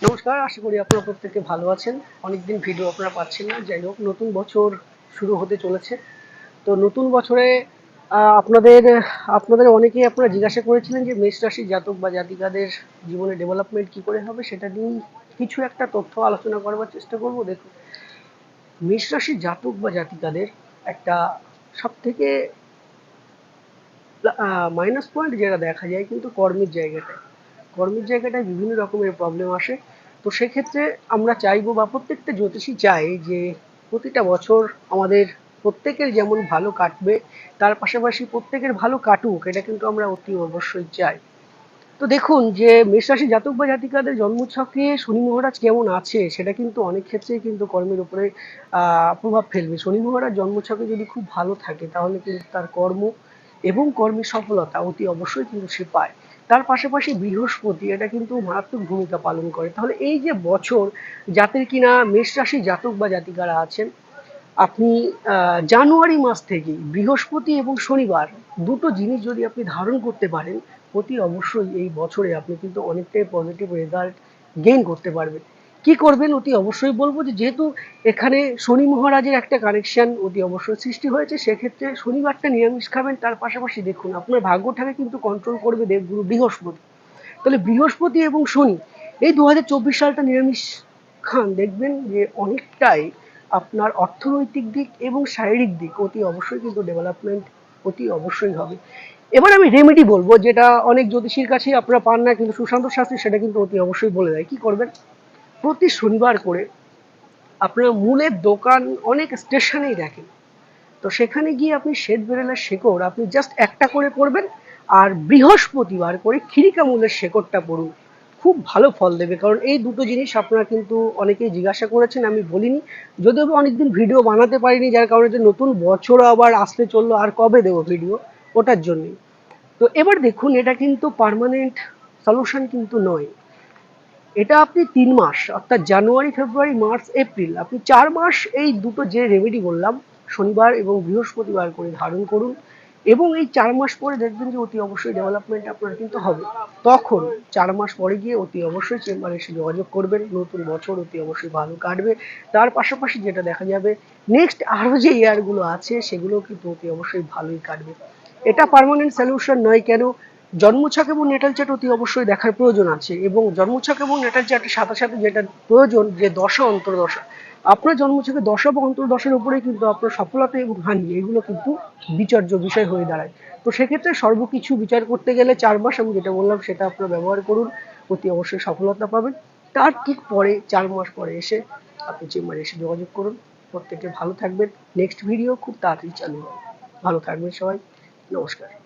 নমস্কার, আশা করি আপনারা প্রত্যেকে ভালো আছেন। অনেকদিন ভিডিও আপনারা পাচ্ছেন না। যাই হোক, নতুন বছর শুরু হতে চলেছে। তো নতুন বছরে আপনাদের আপনাদের অনেকেই আপনারা জিজ্ঞাসা করেছিলেন যে মেষ রাশি জাতক বা জাতিকাদের জীবনে ডেভেলপমেন্ট কি করে হবে, সেটা নিয়েই কিছু একটা তথ্য আলোচনা করবার চেষ্টা করব। দেখুন, মেষ রাশি জাতক বা জাতিকাদের একটা সব থেকে মাইনাস পয়েন্ট যেটা দেখা যায় কিন্তু কর্মের জায়গাটায়। কর্মের জায়গাটায় বিভিন্ন রকমের প্রবলেম আসে। তো সেক্ষেত্রে আমরা চাইব বা প্রত্যেকটা জ্যোতিষী চাই যে প্রতিটা বছর আমাদের প্রত্যেকের যেমন ভালো কাটবে, তার পাশাপাশি প্রত্যেকের ভালো কাটুক, এটা কিন্তু আমরা অতি অবশ্যই চাই। তো দেখুন যে মেষরাশি জাতক বা জাতিকাদের জন্মছকে শনি মহারাজ কেমন আছে, সেটা কিন্তু অনেক ক্ষেত্রেই কিন্তু কর্মের উপরে প্রভাব ফেলবে। শনি মহারাজ জন্মছকে যদি খুব ভালো থাকে, তাহলে কিন্তু তার কর্ম এবং কর্মের সফলতা অতি অবশ্যই কিন্তু সে পায়। তার পাশাপাশি বৃহস্পতি, এটা কিন্তু মারাত্মক ভূমিকা পালন করে। তাহলে এই যে বছর যাদের কিনা মেষ রাশি জাতক বা জাতিকারা আছেন, আপনি জানুয়ারি মাস থেকে বৃহস্পতি এবং শনিবার দুটো জিনিস যদি আপনি ধারণ করতে পারেন, অতি অবশ্যই এই বছরে আপনি কিন্তু অনেকটাই পজিটিভ রেজাল্ট গেইন করতে পারবেন। কি করবেন অতি অবশ্যই বলব যে যেহেতু এখানে শনি মহারাজের একটা কানেকশন অতি অবশ্যই সৃষ্টি হয়েছে, সেক্ষেত্রে শনিবারটা নিরামিষ খাবেন, তার পাশাপাশি দেখুন, আপনার ভাগ্যটাকে কিন্তু কন্ট্রোল করবে দেবগুরু বৃহস্পতি। তাহলে বৃহস্পতি এবং শনি, এই দু হাজার চব্বিশ সালটা নিরামিষ খান, দেখবেন যে অনেকটাই আপনার অর্থনৈতিক দিক এবং শারীরিক দিক অতি অবশ্যই কিন্তু ডেভেলপমেন্ট অতি অবশ্যই হবে। এবার আমি রেমেডি বলব, যেটা অনেক জ্যোতিষীর কাছে আপনারা পান না, কিন্তু সুশান্ত শাস্ত্রী সেটা কিন্তু অতি অবশ্যই বলে দেয়। কি করবেন? প্রতি শনিবার করে আপনার মূলের দোকান অনেক স্টেশনেই দেখেন। তো সেখানে গিয়ে আপনি শ্বেত বেরেলার শেকড় আপনি জাস্ট একটা করে পড়বেন আর বৃহস্পতিবার করে খিরিকা মূলের শেকড়টা পড়ুন। খুব ভালো ফল দেবে, কারণ এই দুটো জিনিস আপনারা কিন্তু অনেকেই জিজ্ঞাসা করেছেন, আমি বলিনি। যদিও অনেকদিন ভিডিও বানাতে পারিনি, যার কারণে যে নতুন বছর আবার আসতে চলল, আর কবে দেবো ভিডিও? ওটার জন্যই। তো এবার দেখুন, এটা কিন্তু পার্মানেন্ট সলিউশন কিন্তু নয়। এটা আপনি তিন মাস, অর্থাৎ জানুয়ারি, ফেব্রুয়ারি, মার্চ, এপ্রিল, আপনি চার মাস এই দুটো যে রেমেডি বললাম, শনিবার এবং বৃহস্পতিবার করে ধারণ করুন এবং এই চার মাস পরে দেখবেন যে অতি অবশ্যই ডেভেলপমেন্ট আপনার কিন্তু হবে। তখন চার মাস পরে গিয়ে অতি অবশ্যই চেম্বারে এসে যোগাযোগ করবেন, নতুন বছর অতি অবশ্যই ভালো কাটবে। তার পাশাপাশি যেটা দেখা যাবে নেক্সট আরও যে ইয়ারগুলো আছে সেগুলো কিন্তু অতি অবশ্যই ভালোই কাটবে। এটা পার্মানেন্ট সলিউশন নয় কেন? জন্মছক এবং নেটাল চার্ট অতি অবশ্যই দেখার প্রয়োজন আছে এবং জন্মছক এবং নেটাল চার্টের সাথে সাথে যেটা প্রয়োজন, যে দশা অন্তর্দশা। আপনার জন্মছকে দশা বা অন্তর্দশার উপরেই কিন্তু আপনার সফলতা এবং হানি, এগুলো কিন্তু বিচার্য বিষয় হয়ে দাঁড়ায়। তো সেক্ষেত্রে সর্বকিছু বিচার করতে গেলে চার মাস আমি যেটা বললাম সেটা আপনার ব্যবহার করুন, অতি অবশ্যই সফলতা পাবেন। তার ঠিক পরে, চার মাস পরে এসে আপনি চেম্বারে এসে যোগাযোগ করুন। প্রত্যেকে ভালো থাকবেন। নেক্সট ভিডিও খুব তাড়াতাড়ি চালু হবে। ভালো থাকবেন সবাই। নমস্কার।